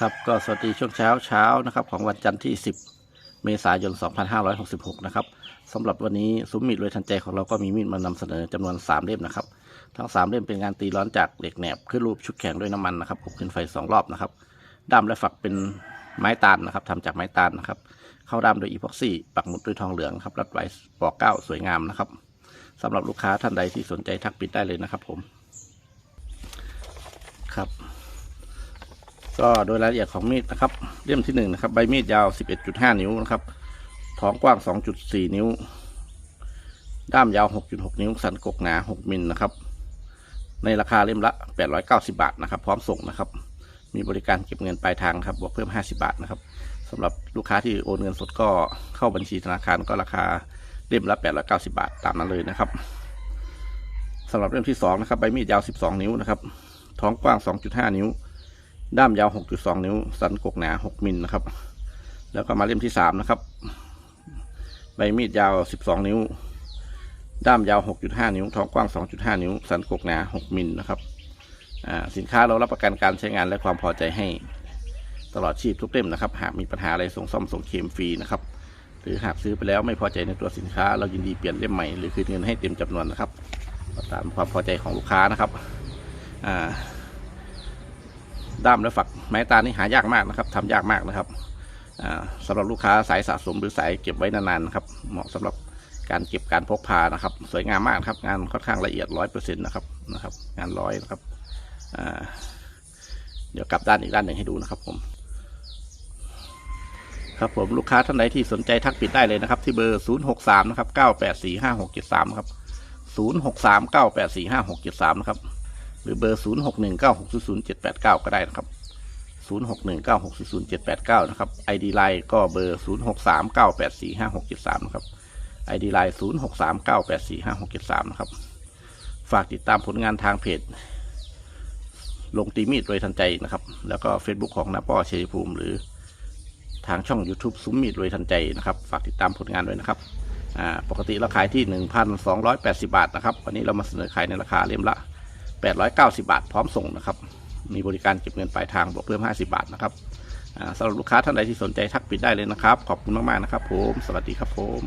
ครับก็สวัสดีช่วงเช้าเช้านะครับของวันจันทร์ที่ 10 เมษายน 2566 นะครับสำหรับวันนี้ซุ้มมีดรวยทันใจของเราก็มีมีดมานำเสนอจำนวน 3 เล่มนะครับ ทั้ง 3 เล่มเป็นงานตีร้อนจากเหล็กแหนบขึ้นรูปชุดแข็งด้วยน้ำมันนะครับอบขึ้นไฟ 2 รอบนะครับด้ามและฝักเป็นไม้ตาลนะครับทำจากไม้ตาลนะครับ เข้าด้ามโดยอีพ็อกซี่ ปักหมุดด้วยทองเหลืองครับรัดไว้ปอกเก้าสวยงามนะครับสำหรับลูกค้าท่านใดที่สนใจทักปิดได้เลยนะครับผมครับ ก็โดยรายละเอียดของมีดนะครับ เล่มที่หนึ่งนะครับ ใบมีดยาว 11.5 นิ้วนะครับ ท้องกว้าง 2.4 นิ้ว ด้ามยาว 6.6 นิ้ว สันกกหนา 6 มิลนะครับ ในราคาเล่มละ 890 บาทนะครับ พร้อมส่งนะครับ มีบริการเก็บเงินปลายทางครับ บวกเพิ่ม 50 บาทนะครับสำหรับลูกค้าที่โอนเงินสดก็เข้าบัญชีธนาคารก็ราคาเล่มละ 890 บาท ตามนั้นเลยนะครับสำหรับเล่มที่สองนะครับ ใบมีดยาว 12 นิ้วนะครับ ท้องกว้าง 2.5 นิ้ว ด้ามยาว 6.2 นิ้ว สันกกหนา 6 มิลนะครับ แล้วก็มาเล่มที่ 3 นะครับ ใบมีดยาว 12 นิ้ว ด้ามยาว 6.5 นิ้ว ท้องกว้าง 2.5 นิ้ว สันกกหนา 6 มิลนะครับอ่าสินค้าเรารับประกันการใช้งานและความพอใจให้ตลอดชีพทุกเล่มนะครับ หากมีปัญหาอะไรส่งซ่อมส่งเคมฟรีนะครับ หรือหากซื้อไปแล้วไม่พอใจในตัวสินค้า เรายินดีเปลี่ยนเล่มใหม่หรือคืนเงินให้เต็มจำนวนนะครับตามความพอใจของลูกค้านะครับ อ่า ด้ามและฝักไม้ตาลนี่หายากมากนะครับทำยากมากนะครับอ่าสำหรับลูกค้าสายสะสมหรือสายเก็บไว้นานๆนะครับ เหมาะสำหรับการเก็บการพกพานะครับ สวยงามมากครับ งานค่อนข้างละเอียดร้อยเปอร์เซ็นต์นะครับนะครับ งานร้อยนะครับเดี๋ยวกลับด้านอีกด้านหนึ่งให้ดูนะครับผม ครับผมลูกค้าท่านใดที่สนใจทักปิดได้เลยนะครับ ที่เบอร์ 0 6 3 นะครับ 9 8 4 5 6 7 3 ครับ 0 6 3 9 8 4 5 6 7 3 นะครับ หรือเบอร์ 0 6 1 9 6 0 0 7 8 9 ก็ได้นะครับ 0 6 1 9 6 0 0 7 8 9 นะครับ ID Line ก็เบอร์ 0 6 3 9 8 4 5 6 7 3 นะครับ ID Line 0 6 3 9 8 4 5 6 7 3 นะครับ ฝากติดตามผลงานทางเพจ ลงตีมีดโดยทันใจนะครับ แล้วก็ Facebook ของนาป้อเชยภูมิ หรือทางช่อง YouTube ซุ้มมีดโดยทันใจนะครับ ฝากติดตามผลงานด้วยนะครับอ่าปกติเราขายที่ 1,280 บาทนะครับ วันนี้เรามาเสนอขายในราคาเล่มละ 890 บาท พร้อมส่งนะครับ มีบริการเก็บเงินปลายทางบวกเพิ่ม 50 บาทนะครับสำหรับลูกค้าท่านใดที่สนใจทักปิดได้เลยนะครับ ขอบคุณมาก ๆ นะครับผม สวัสดีครับผม